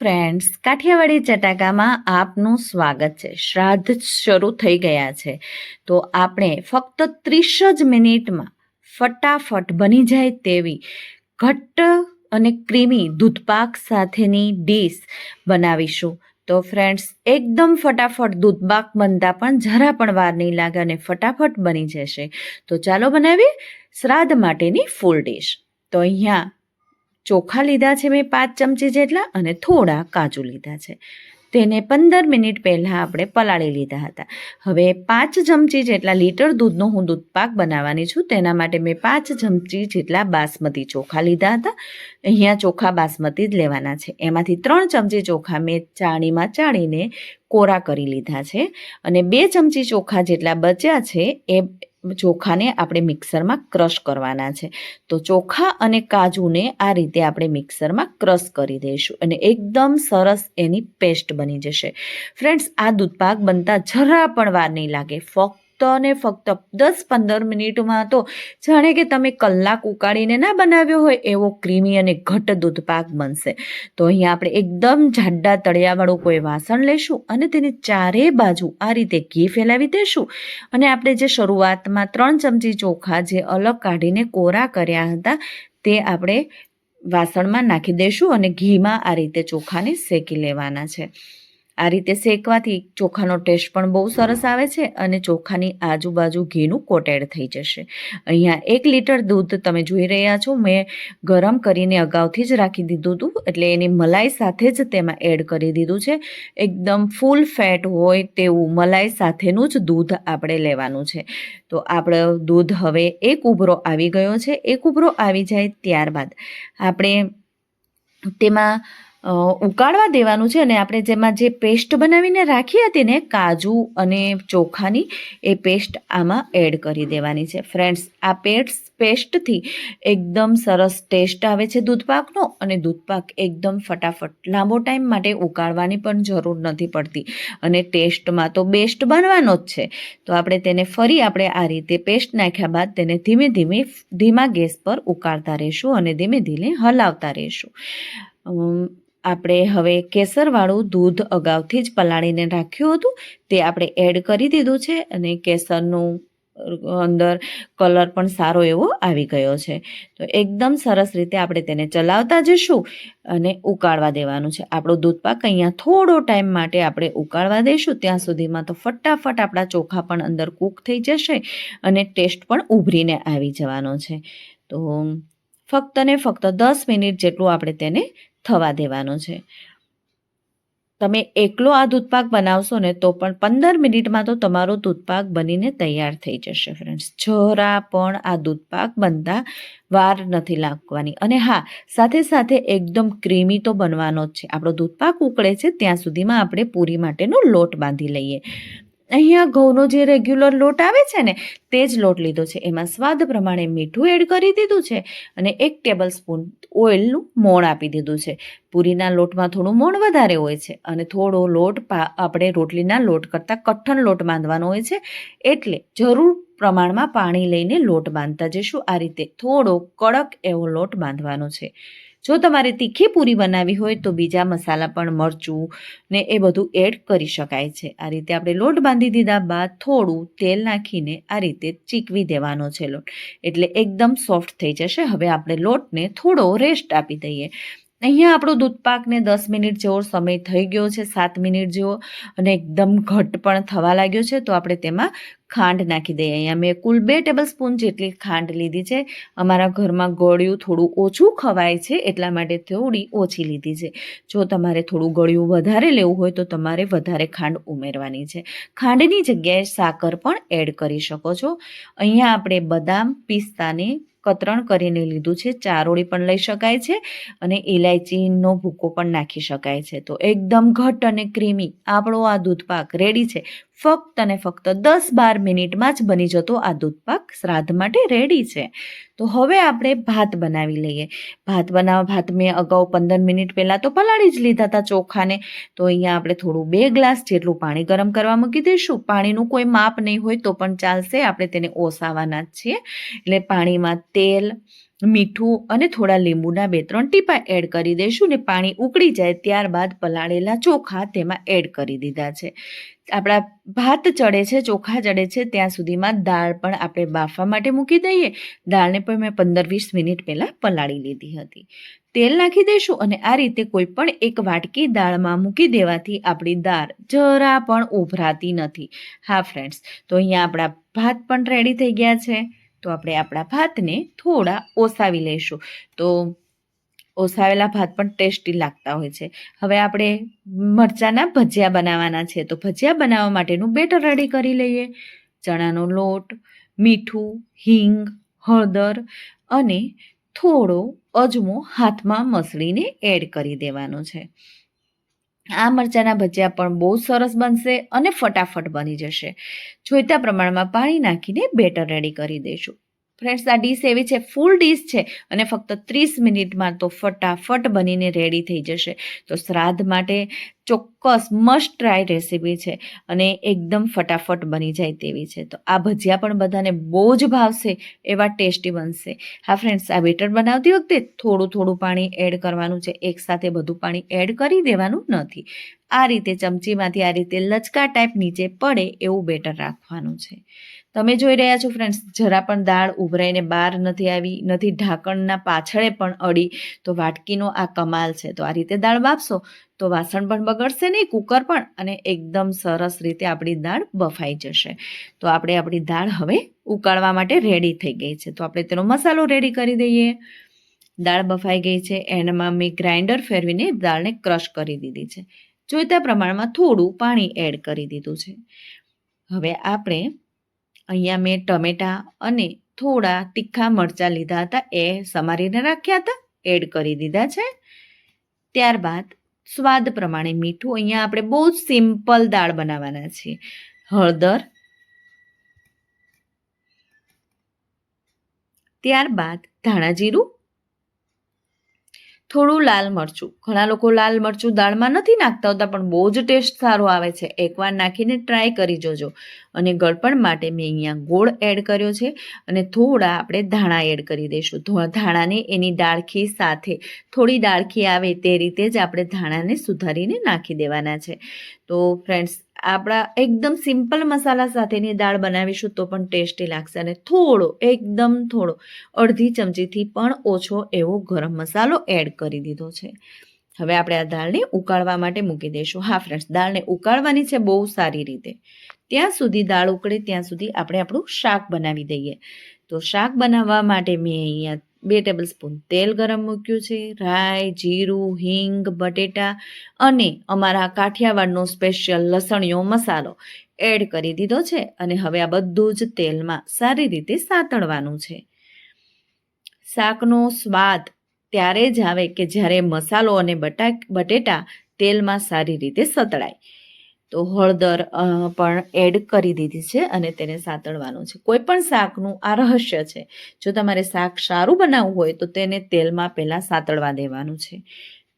Friends Kathiawadi ચટાકામાં આપનું સ્વાગત છે. શ્રાદ્ધ શરૂ થઈ ગયા છે. તો આપણે ફક્ત ત્રીસ જ મિનિટમાં ફટાફટ બની જાય તેવી ઘટ્ટ અને ક્રીમી દૂધપાક સાથેની ડીશ બનાવીશું. તો ફ્રેન્ડ્સ એકદમ ફટાફટ દૂધપાક બનતા પણ જરા પણ વાર નહીં લાગે અને ફટાફટ બની જશે. તો ચાલો બનાવીએ શ્રાદ્ધ માટેની ફૂલ ડીશ તો અહીંયા ચોખા લીધા છે મેં પાંચ ચમચી જેટલા અને થોડા કાજુ લીધા છે. તેને પંદર મિનિટ પહેલાં આપણે પલાળી લીધા હતા. હવે પાંચ ચમચી જેટલા લીટર દૂધનો હું દૂધપાક બનાવવાની છું. તેના માટે મેં પાંચ ચમચી જેટલા બાસમતી ચોખા લીધા હતા. અહીંયા ચોખા બાસમતી જ લેવાના છે. એમાંથી ત્રણ ચમચી ચોખા મેં ચાણીમાં ચાળીને કોરા કરી લીધા છે. અને બે ચમચી ચોખા જેટલા બચ્યા છે, એ ચોખાને આપણે મિક્સરમાં ક્રશ કરવાના છે. તો ચોખા અને કાજુને આ રીતે આપણે મિક્સરમાં ક્રશ કરી દઈશું અને એકદમ સરસ એની પેસ્ટ બની જશે. ફ્રેન્ડ્સ, આ દૂધપાક બનતા જરા પણ વાર નહીં લાગે. ફક્ત ને ફક્ત દસ પંદર મિનિટમાં તો જાણે કે તમે કલાક ઉકાળીને ના બનાવ્યો હોય એવો ક્રીમી અને ઘટ દૂધપાક બનશે. તો અહીંયા આપણે એકદમ જાડા તળિયાવાળું કોઈ વાસણ લેશું અને તેની ચારે બાજુ આ રીતે ઘી ફેલાવી દઈશું અને આપણે જે શરૂઆતમાં ત્રણ ચમચી ચોખા જે અલગ કાઢીને કોરા કર્યા હતા તે આપણે વાસણમાં નાખી દઈશું અને ઘીમાં આ રીતે ચોખાને શેકી લેવાના છે. આ રીતે શેકવાથી ચોખાનો ટેસ્ટ પણ બહુ સરસ આવે છે અને ચોખાની આજુબાજુ ઘીનું કોટેડ થઈ જશે. અહીંયા એક લીટર દૂધ તમે જોઈ રહ્યા છો. મેં ગરમ કરીને અગાઉથી જ રાખી દીધું હતું, એટલે એની મલાઈ સાથે જ તેમાં એડ કરી દીધું છે. એકદમ ફૂલ ફેટ હોય તેવું મલાઈ સાથેનું જ દૂધ આપણે લેવાનું છે. તો આપણો દૂધ હવે એક ઉભરો આવી ગયો છે. એક ઉભરો આવી જાય ત્યારબાદ. આપણે તેમાં ઉકાળવા દેવાનું છે અને આપણે જેમાં જે પેસ્ટ બનાવીને રાખી હતી ને, કાજુ અને ચોખાની, એ પેસ્ટ આમાં એડ કરી દેવાની છે. ફ્રેન્ડ્સ આ પેસ્ટ પેસ્ટથી એકદમ સરસ ટેસ્ટ આવે છે દૂધપાકનો અને દૂધપાક એકદમ ફટાફટ લાંબો ટાઈમ માટે ઉકાળવાની પણ જરૂર નથી પડતી અને ટેસ્ટમાં તો બેસ્ટ બનવાનો જ છે. તો આપણે તેને ફરી આપણે આ રીતે પેસ્ટ નાખ્યા બાદ તેને ધીમે ધીમે ધીમા ગેસ પર ઉકાળતા રહીશું અને ધીમે ધીમે હલાવતા રહીશું. આપણે હવે કેસરવાળું દૂધ અગાઉથી જ પલાળીને રાખ્યું હતું. તે આપણે એડ કરી દીધું છે અને કેસરનું અંદર કલર પણ સારો એવો આવી ગયો છે. તો એકદમ સરસ રીતે આપણે તેને ચલાવતા જઈશું અને ઉકાળવા દેવાનું છે. આપણો દૂધપાક અહીંયા થોડો ટાઈમ માટે આપણે ઉકાળવા દઈશું. ત્યાં સુધીમાં તો ફટાફટ આપણા ચોખા પણ અંદર કૂક થઈ જશે અને ટેસ્ટ પણ ઉભરીને આવી જવાનો છે. તો ફક્ત ને ફક્ત દસ મિનિટ જેટલું આપણે તેને થવા દેવાનો છે. તમે એકલો આ દૂધપાક બનાવશો ને તો પણ પંદર મિનિટમાં તો તમારો દૂધપાક બનીને તૈયાર થઈ જશે ફ્રેન્ડ્સ જરા પણ આ દૂધપાક બનતા વાર નથી લાગવાની. અને હા, સાથે સાથે એકદમ ક્રીમી તો બનવાનો જ છે. આપણો દૂધપાક ઉકળે છે, ત્યાં સુધીમાં આપણે પૂરી માટેનો લોટ બાંધી લઈએ. અહીંયા ઘઉંનો જે રેગ્યુલર લોટ આવે છે ને, તે જ લોટ લીધો છે. એમાં સ્વાદ પ્રમાણે મીઠું એડ કરી દીધું છે અને એક ટેબલ સ્પૂન ઓઇલનું મોણ આપી દીધું છે. પૂરીના લોટમાં થોડું મોણ વધારે હોય છે અને થોડો લોટ આપણે રોટલીના લોટ કરતાં કઠણ લોટ બાંધવાનો હોય છે. એટલે જરૂર પ્રમાણમાં પાણી લઈને લોટ બાંધતા જઈશું. આ રીતે થોડો કડક એવો લોટ બાંધવાનો છે. જો તમારે તીખી પૂરી બનાવી હોય તો બીજા મસાલા પણ મરચું ને એ બધું એડ કરી શકાય છે. આ રીતે આપણે લોટ બાંધી દીધા બાદ થોડું તેલ નાખીને આ રીતે ચીકવી દેવાનો છે લોટ. એટલે એકદમ સોફ્ટ થઈ જશે. હવે આપણે લોટને થોડો રેસ્ટ આપી દઈએ. અહીંયા આપણો દૂધપાકને દસ મિનિટ જેવો સમય થઈ ગયો છે, સાત મિનિટ જેવો, અને એકદમ ઘટ પણ થવા લાગ્યો છે. તો આપણે તેમાં ખાંડ નાખી દઈએ. અહીંયા મેં કુલ બે ટેબલ સ્પૂન જેટલી ખાંડ લીધી છે. અમારા ઘરમાં ગળ્યું થોડું ઓછું ખવાય છે, એટલા માટે થોડી ઓછી લીધી છે. જો તમારે થોડું ગળ્યું વધારે લેવું હોય, તો તમારે વધારે ખાંડ ઉમેરવાની છે. ખાંડની જગ્યાએ સાકર પણ એડ કરી શકો છો. અહીંયા આપણે બદામ, પિસ્તાને કતરણ કરીને લીધું છે. ચારોળી પણ લઈ શકાય છે અને ઇલાયચીનો ભૂકો પણ નાખી શકાય છે. તો એકદમ ઘટ અને ક્રીમી આપણો આ દૂધપાક રેડી છે. ફક્ત અને ફક્ત દસ બાર મિનિટમાં જ બની જતો આ દૂધપાક શ્રાદ્ધ માટે રેડી છે. તો હવે આપણે ભાત બનાવી લઈએ. ભાત બનાવવા ભાત મેં અગાઉ પંદર મિનિટ પહેલાં તો પલાળી જ લીધા હતા ચોખાને. તો અહીંયા આપણે થોડું બે ગ્લાસ જેટલું પાણી ગરમ કરવા મૂકી દઈશું. પાણીનું કોઈ માપ નહીં હોય તો પણ ચાલશે. આપણે તેને ઓસાવાના જ છીએ. એટલે પાણીમાં તેલ મીઠું અને થોડા લીંબુના બે ત્રણ ટીપા એડ કરી દઈશું ને પાણી ઉકળી જાય ત્યારબાદ પલાળેલા ચોખા તેમાં એડ કરી દીધા છે. આપણા ભાત ચડે છે, ચોખા ચડે છે, ત્યાં સુધીમાં દાળ પણ આપણે બાફવા માટે મૂકી દઈએ. દાળને પણ મેં પંદર વીસ મિનિટ પહેલાં પલાળી લીધી હતી. તેલ નાખી દઈશું અને આ રીતે કોઈ પણ એક વાટકી દાળમાં મૂકી દેવાથી આપણી દાળ જરા પણ ઉભરાતી નથી. હા ફ્રેન્ડ્સ તો અહીંયા આપણા ભાત પણ રેડી થઈ ગયા છે. તો આપણે આપણા ભાતને થોડા ઓસાવી લઈશું. તો ઓસાવેલા ભાત પણ ટેસ્ટી લાગતા હોય છે. હવે આપણે મરચાંના ભજીયા બનાવવાના છે. તો ભજીયા બનાવવા માટેનું બેટર રેડી કરી લઈએ. ચણાનો લોટ, મીઠું, હિંગ, હળદર અને થોડો અજમો હાથમાં મસળીને એડ કરી દેવાનો છે. આ મરચાંના ભજીયા પણ બહુ સરસ બનશે અને ફટાફટ બની જશે. જોઈતા પ્રમાણમાં પાણી નાખીને બેટર રેડી કરી દઈશું ફ્રેન્ડ્સ આ ડીશ એવી છે ફૂલ ડીશ છે. અને ફક્ત ત્રીસ મિનિટમાં તો ફટાફટ બનીને રેડી થઈ જશે. તો શ્રાદ્ધ માટે ચોક્કસ મસ્ટ ટ્રાય રેસીપી છે. અને એકદમ ફટાફટ બની જાય તેવી છે. તો આ ભજીયા પણ બધાને બહુ જ ભાવશે, એવા ટેસ્ટી બનશે. હા ફ્રેન્ડ્સ આ બેટર બનાવતી વખતે થોડું થોડું પાણી એડ કરવાનું છે. એકસાથે બધું પાણી એડ કરી દેવાનું નથી. આ રીતે ચમચીમાંથી આ રીતે લચકા ટાઈપ નીચે પડે એવું બેટર રાખવાનું છે. તમે જોઈ રહ્યા છો ફ્રેન્ડ્સ જરા પણ દાળ ઉભરાઈને બહાર નથી આવી, નથી ઢાંકણના પાછળે પણ અડી. તો વાટકીનો આ કમાલ છે. તો આ રીતે દાળ બાફશો તો વાસણ પણ બગડશે નહીં કુકર પણ, અને એકદમ સરસ રીતે આપણી દાળ બફાઈ જશે. તો આપણે આપણી દાળ હવે ઉકાળવા માટે રેડી થઈ ગઈ છે. તો આપણે તેનો મસાલો રેડી કરી દઈએ. દાળ બફાઈ ગઈ છે. એનામાં મેં ગ્રાઇન્ડર ફેરવીને દાળને ક્રશ કરી દીધી છે. જોઈતા પ્રમાણમાં થોડું પાણી એડ કરી દીધું છે. હવે આપણે અહીંયા મેં ટમેટાં અને થોડા તીખા મરચાં લીધા હતા. એ સમારીને રાખ્યા હતા. એડ કરી દીધા છે. ત્યારબાદ સ્વાદ પ્રમાણે મીઠું અહીંયા આપણે બહુ જ સિમ્પલ દાળ બનાવવાના છીએ. હળદર. ત્યારબાદ ધાણા જીરું. થોડું લાલ મરચું. ઘણા લોકો લાલ મરચું દાળમાં નથી નાખતા હોતા, પણ બહુ જ ટેસ્ટ સારો આવે છે. એકવાર નાખીને ટ્રાય કરી જોજો. અને ગળપણ માટે મેં અહીંયા ગોળ એડ કર્યો છે અને થોડા આપણે ધાણા એડ કરી દઈશું. ધાણાને એની ડાળખી સાથે, થોડી ડાળખી આવે તે રીતે જ આપણે ધાણાને સુધારીને નાખી દેવાના છે. તો ફ્રેન્ડ્સ આપણા એકદમ સિમ્પલ મસાલા સાથેની દાળ બનાવીશું તો પણ ટેસ્ટી લાગશે અને થોડો, એકદમ થોડો, અડધી ચમચીથી પણ ઓછો એવો ગરમ મસાલો એડ કરી દીધો છે. હવે આપણે આ દાળને ઉકાળવા માટે મૂકી દઈશું. હા ફ્રેન્ડ્સ દાળને ઉકાળવાની છે બહુ સારી રીતે. ત્યાં સુધી દાળ ઉકળે, ત્યાં સુધી આપણે આપણું શાક બનાવી દઈએ. તો શાક બનાવવા માટે મેં અહીંયા બે ટેબલ સ્પૂન તેલ ગરમ મૂક્યું છે, રાઈ, જીરું, હિંગ, બટેટા અને અમારા કાઠિયાવાડનો સ્પેશિયલ લસણીયો મસાલો એડ કરી દીધો છે અને હવે આ બધું જ તેલમાં સારી રીતે સાતળવાનું છે. શાકનો સ્વાદ ત્યારે જ આવે કે જ્યારે મસાલો અને બટા, બટેટા તેલમાં સારી રીતે સતળાય. તો હળદર પણ એડ કરી દીધી છે અને તેને સાતળવાનું છે. કોઈ પણ શાકનું આ રહસ્ય છે. જો તમારે શાક સારું બનાવવું હોય તો તેને તેલમાં પહેલાં સાતળવા દેવાનું છે.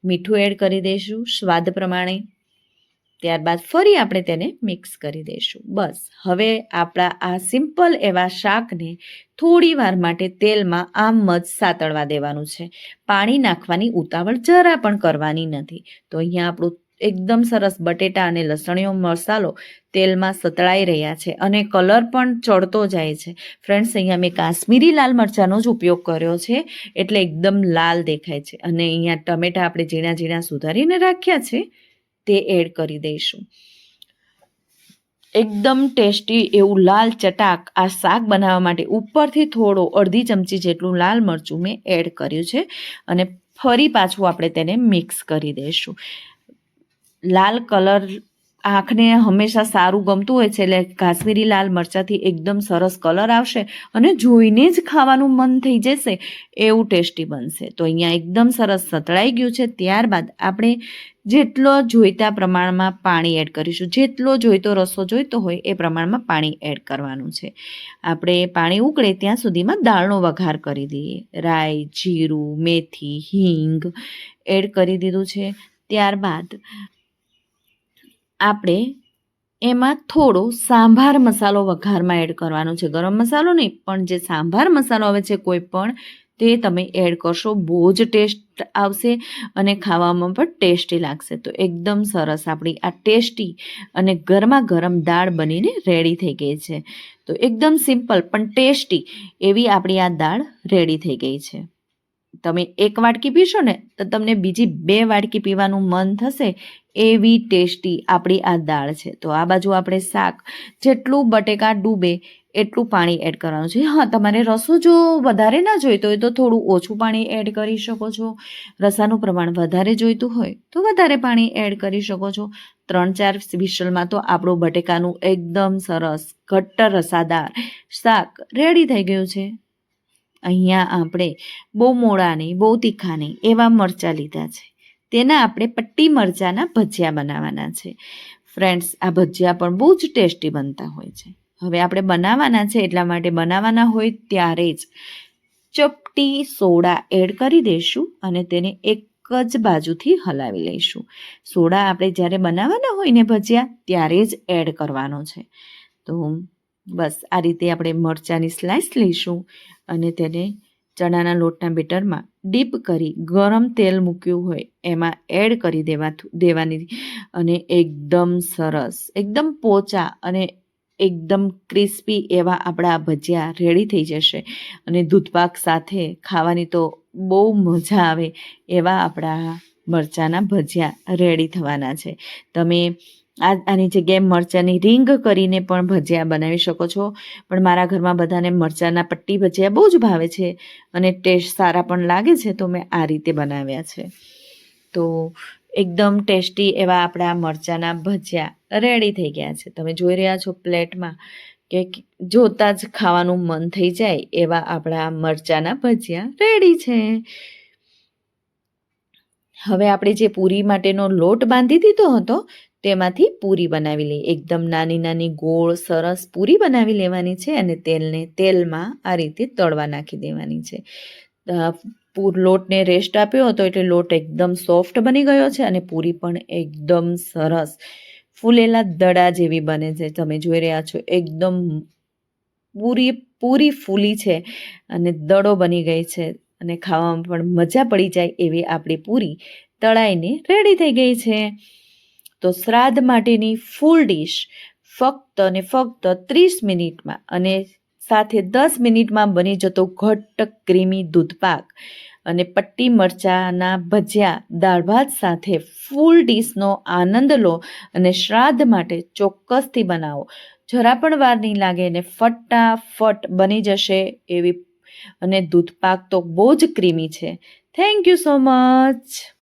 મીઠું એડ કરી દઈશું સ્વાદ પ્રમાણે. ત્યારબાદ ફરી આપણે તેને મિક્સ કરી દઈશું. બસ. હવે આપણા આ સિમ્પલ એવા શાકને થોડી વાર માટે તેલમાં આમ જ સાતળવા દેવાનું છે. પાણી નાખવાની ઉતાવળ જરા પણ કરવાની નથી. તો અહીંયા આપણું એકદમ સરસ બટેટા અને લસણીઓ મસાલો તેલમાં સતળાઈ રહ્યા છે અને કલર પણ ચડતો જાય છે. ફ્રેન્ડ્સ અહીંયા મેં કાશ્મીરી લાલ મરચાંનો જ ઉપયોગ કર્યો છે, એટલે એકદમ લાલ દેખાય છે. અને અહીંયા ટમેટા આપણે ઝીણા ઝીણા સુધારીને રાખ્યા છે, તે એડ કરી દઈશું. એકદમ ટેસ્ટી એવું લાલ ચટાક આ શાક બનાવવા માટે ઉપરથી થોડો અડધી ચમચી જેટલું લાલ મરચું મેં એડ કર્યું છે અને ફરી પાછું આપણે તેને મિક્સ કરી દઈશું. લાલ કલર આંખને હંમેશા સારું ગમતું હોય છે, એટલે કાશ્મીરી લાલ મરચાંથી એકદમ સરસ કલર આવશે અને જોઈને જ ખાવાનું મન થઈ જશે, એવું ટેસ્ટી બનશે. તો અહીંયા એકદમ સરસ સતળાઈ ગયું છે. ત્યારબાદ આપણે જેટલો જોઈતા પ્રમાણમાં પાણી એડ કરીશું. જેટલો જોઈતો રસો જોઈતો હોય એ પ્રમાણમાં પાણી એડ કરવાનું છે. આપણે પાણી ઉકળે ત્યાં સુધીમાં દાળનો વઘાર કરી દઈએ. રાઈ, જીરું, મેથી, હિંગ એડ કરી દીધું છે. ત્યારબાદ આપણે એમાં થોડો સાંભાર મસાલો વઘારમાં એડ કરવાનો છે. ગરમ મસાલો નહીં, પણ જે સાંભાર મસાલો આવે છે કોઈ પણ, તે તમે એડ કરશો. બહુ જ ટેસ્ટ આવશે અને ખાવામાં પણ ટેસ્ટી લાગશે. તો એકદમ સરસ આપણી આ ટેસ્ટી અને ગરમા ગરમ દાળ બનીને રેડી થઈ ગઈ છે. તો એકદમ સિમ્પલ પણ ટેસ્ટી એવી આપણી આ દાળ રેડી થઈ ગઈ છે. તમે એક વાટકી પીશો ને, તો તમને બીજી બે વાટકી પીવાનું મન થશે એવી ટેસ્ટી આપણી આ દાળ છે. તો આ બાજુ આપણે શાક, જેટલું બટેકા ડૂબે એટલું પાણી એડ કરવાનું છે. હા, તમારે રસો જો વધારે ના જોઈતો હોય તો થોડું ઓછું પાણી એડ કરી શકો છો. રસાનું પ્રમાણ વધારે જોઈતું હોય તો વધારે પાણી એડ કરી શકો છો. ત્રણ ચાર વિશલમાં તો આપણું બટેકાનું એકદમ સરસ, ઘટ્ટ રસાદાર શાક રેડી થઈ ગયું છે. અહીંયા આપણે બહુ મોડા નહીં, બહુ તીખા નહીં એવા મરચાં લીધા છે. તેના આપણે પટ્ટી મરચાંના ભજીયા બનાવવાના છે. ફ્રેન્ડ્સ આ ભજીયા પણ બહુ જ ટેસ્ટી બનતા હોય છે. હવે આપણે બનાવવાના છે, એટલા માટે બનાવવાના હોય ત્યારે જ ચપટી સોડા એડ કરી દઈશું અને તેને એક જ બાજુથી હલાવી લઈશું. સોડા આપણે જ્યારે બનાવવાના હોય ને ભજીયા, ત્યારે જ એડ કરવાનો છે. તો બસ, આ રીતે આપણે મરચાંની સ્લાઇસ લઈશું અને તેને ચણાના લોટના બેટરમાં ડીપ કરી ગરમ તેલ મૂક્યું હોય એમાં એડ કરી દેવા દેવાની. અને એકદમ સરસ, એકદમ પોચા અને એકદમ ક્રિસ્પી એવા આપણા ભજીયા રેડી થઈ જશે. અને દૂધપાક સાથે ખાવાની તો બહુ મજા આવે એવા આપણા મરચાંના ભજીયા રેડી થવાના છે. તમે આ આની જગ્યાએ મરચાંની રીંગ કરીને પણ ભજીયા બનાવી શકો છો. પણ મારા ઘરમાં બધાને મરચાંના પટ્ટી ભજીયા બહુ જ ભાવે છે અને ટેસ્ટ સારા પણ લાગે છે તો મેં આ રીતે બનાવ્યા છે. તો એકદમ ટેસ્ટી એવા આપણા મરચાંના ભજીયા રેડી થઈ ગયા છે. તમે જોઈ રહ્યા છો પ્લેટમાં કે જોતાં જ ખાવાનું મન થઈ જાય એવા આપણા મરચાંના ભજીયા રેડી છે. હવે આપણે જે પૂરી માટેનો લોટ બાંધી દીધો હતો તેમાંથી પૂરી બનાવી લઈએ. એકદમ નાની નાની ગોળ સરસ પૂરી બનાવી લેવાની છે અને તેલને તેલમાં આ રીતે તળવા નાખી દેવાની છે. લોટને રેસ્ટ આપ્યો હતો એટલે લોટ એકદમ સોફ્ટ બની ગયો છે અને પૂરી પણ એકદમ સરસ. ફૂલેલા દડા જેવી બને છે. તમે જોઈ રહ્યા છો, એકદમ પૂરી પૂરી ફૂલી છે અને દડો બની ગઈ છે અને ખાવામાં પણ મજા પડી જાય એવી આપણી પૂરી તળાઈને રેડી થઈ ગઈ છે. તો શ્રાદ્ધ માટેની ફૂલ ડીશ ફક્ત અને ફક્ત ત્રીસ મિનિટમાં અને સાથે દસ મિનિટમાં બની જતો ઘટ્ટ ક્રીમી દૂધપાક અને પટ્ટી મરચાંના ભજીયા, દાળ ભાત સાથે ફૂલ ડીશનો આનંદ લો અને શ્રાદ્ધ માટે ચોક્કસથી બનાવો. જરા પણ વાર નહીં લાગે ને ફટાફટ બની જશે એવી અને દૂધપાક તો બહુ જ ક્રીમી છે. Thank you so much